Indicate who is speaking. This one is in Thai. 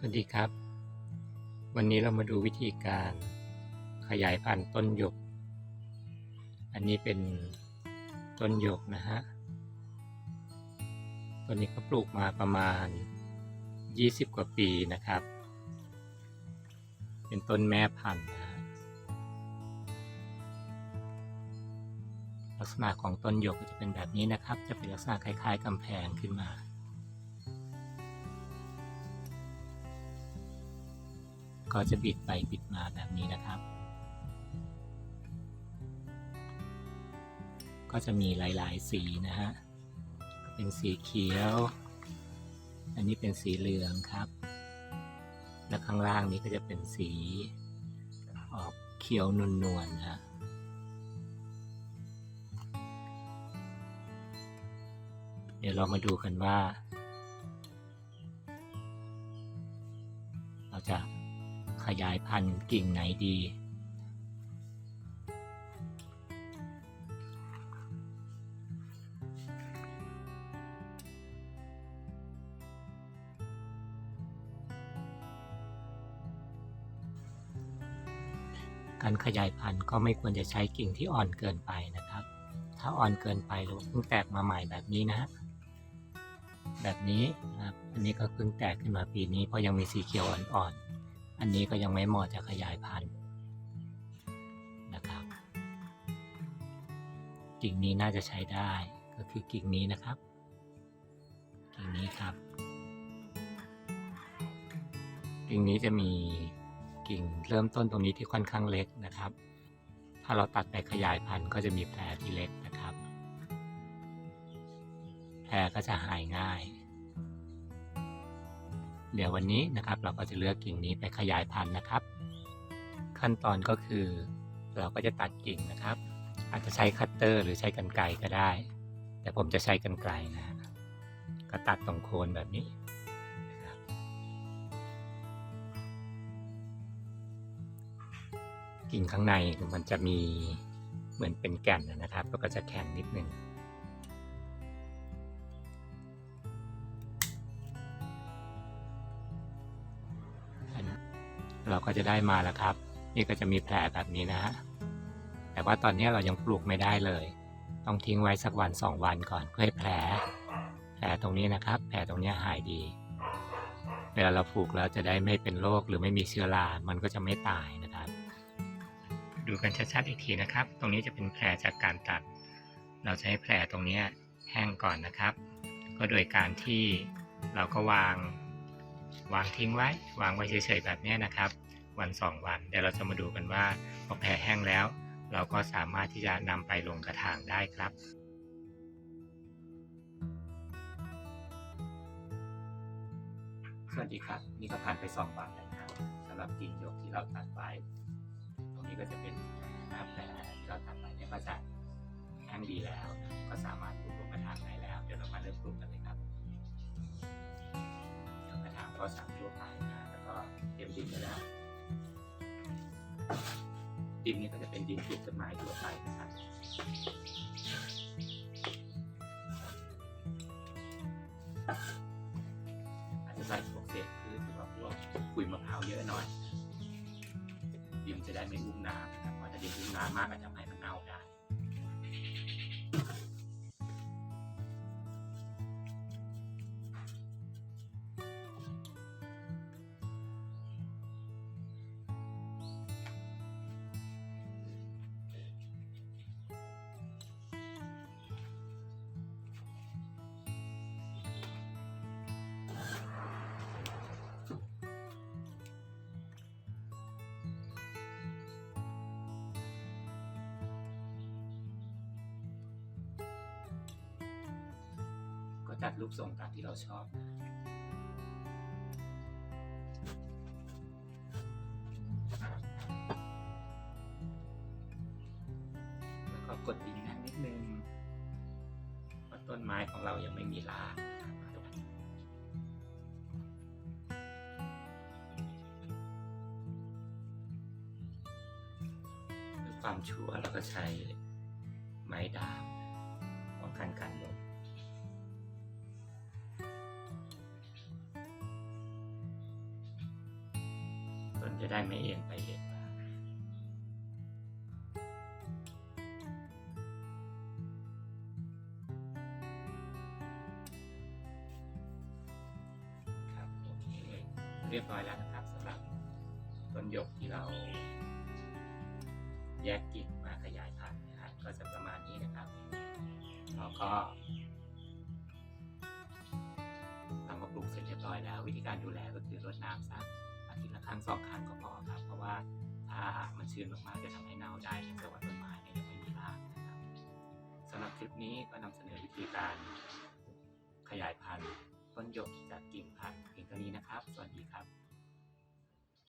Speaker 1: สวัสดีครับ วันนี้เรามาดูวิธีการขยายพันธุ์ต้นหยก อันนี้เป็นต้นหยกนะฮะต้นนี้เขาปลูกมาประมาณ 20 กว่าปีนะครับ เป็นต้นแม่พันธุ์ลักษณะของต้นหยกจะเป็นแบบนี้นะครับ จะเป็นลักษณะคล้ายๆกำแพงขึ้นมา ก็จะบิดไปบิดมาแบบนี้นะครับ ก็จะมีหลาย ๆ สีนะฮะ เป็นสีเขียว อันนี้เป็นสีเหลืองครับ และข้างล่างนี้ก็จะเป็นสีออกเขียวนวลๆนะฮะเดี๋ยวเรามาดูกันว่า เราจะ ขยายพันธุ์กิ่งไหนดีการขยายพันธุ์ก็ไม่ควรจะใช้กิ่งที่อ่อนเกินไปนะครับ ถ้าอ่อนเกินไปหรือเพิ่งแตกมาใหม่แบบนี้นะฮะแบบนี้นะครับ อันนี้ก็เพิ่งแตกขึ้นมาปีนี้เพราะยังมีสีเขียวอ่อนๆ อันนี้ก็ยังไม่เหมาะจะขยายพันธุ์นะครับ กิ่งนี้น่าจะใช้ได้ก็คือกิ่งนี้นะครับ กิ่งนี้ครับ กิ่งนี้จะมีกิ่งเริ่มต้นตรงนี้ที่ค่อนข้างเล็กนะครับ ถ้าเราตัดไปขยายพันธุ์ก็จะมีแผลที่เล็กนะครับ แผลก็จะหายง่าย เดี๋ยววันนี้นะครับเราก็จะเลือกกิ่งนี้ไปขยายพันธุ์นะครับ ขั้นตอนก็คือ เราก็จะตัดกิ่งนะครับ อาจจะใช้คัตเตอร์หรือใช้กรรไกรก็ได้ แต่ผมจะใช้กรรไกรนะก็ตัดตรงโคนแบบนี้กิ่งข้างในมันจะมีเหมือนเป็นแก่นนะครับแล้วก็จะแข็งนิดนึง เราก็จะได้มาแล้วครับ นี่ก็จะมีแผลแบบนี้นะฮะแต่ว่าตอนนี้เรายังปลูกไม่ได้เลย ต้องทิ้งไว้สักวันสองวันก่อนเพื่อให้แผล แผลตรงนี้นะครับ แผลตรงนี้หายดี เวลาเราปลูกแล้วจะได้ไม่เป็นโรคหรือไม่มีเชื้อรา มันก็จะไม่ตายนะครับ ดูกันชัดๆอีกทีนะครับ ตรงนี้จะเป็นแผลจากการตัด เราจะให้แผลตรงนี้แห้งก่อนนะครับ ก็โดยการที่เราก็วาง วางทิ้งไว้ วางไว้เฉยๆแบบนี้นะครับ วันสองวันเดี๋ยวเราจะมาดูกันว่าพอแผลแห้งแล้ว เราก็สามารถที่จะนำไปลงกระถางได้ครับสวัสดีครับ นี่ก็ผ่านไปสองวันแล้วนะครับสำหรับกิ่งหยกที่เราตัดไว้ตรงนี้ก็จะเป็นหน้าแผลที่เราตัดไว้เนี่ยก็จะแห้งดีแล้ว ก็สามารถปลูกลงกระถางได้แล้ว เดี๋ยวเรามาเริ่มปลูกกันเลยครับ ก็สั่งทั่วไปนะแล้วก็เตรียมดินไปแล้วดินนี้ก็จะเป็นดินปลูกต้นไม้ทั่วไปนะครับอาจจะใส่พวกเศษพืชหรือว่าพวกปุ๋ยมะพร้าวเยอะหน่อยดินจะได้ไม่อุ้มน้ำนะครับเพราะถ้าดินอุ้มน้ำมากอาจจะทำให้มันเน่าได้ ก็จัดรูปทรงตามที่เราชอบแล้วก็กดดินแน่นนิดนึงเพราะต้นไม้ของเรายังไม่มีรากครับเพื่อความชัวร์เราก็ใช้ไม้ดามป้องกันการล่น นจะได้ไม่เอ็นไปเอ็นมาครับโอเคเรียบร้อยแล้วนะครับสำหรับต้นหยกที่เรา แยกกิ่งมาขยายพันธุ์นะครับก็จะประมาณนี้นะครับแล้วก็ทำมาปลูกเสร็จเรียบร้อยแล้ว วิธีการดูแลก็คือรดน้ำสัก ทิตย์ละครั้งสองครั้งก็พอครับ เพราะว่าถ้ามันชื้นมากๆจะทำให้เน่าได้เนื่องจากว่าต้นไม้เนี่ยยังไม่มีรากนะครับสำหรับคลิปนี้ก็นำเสนอวิธีการขยายพันธุ์ต้นหยกจากกิ่งพันธุ์เพียงเท่านี้นะครับ สวัสดีครับ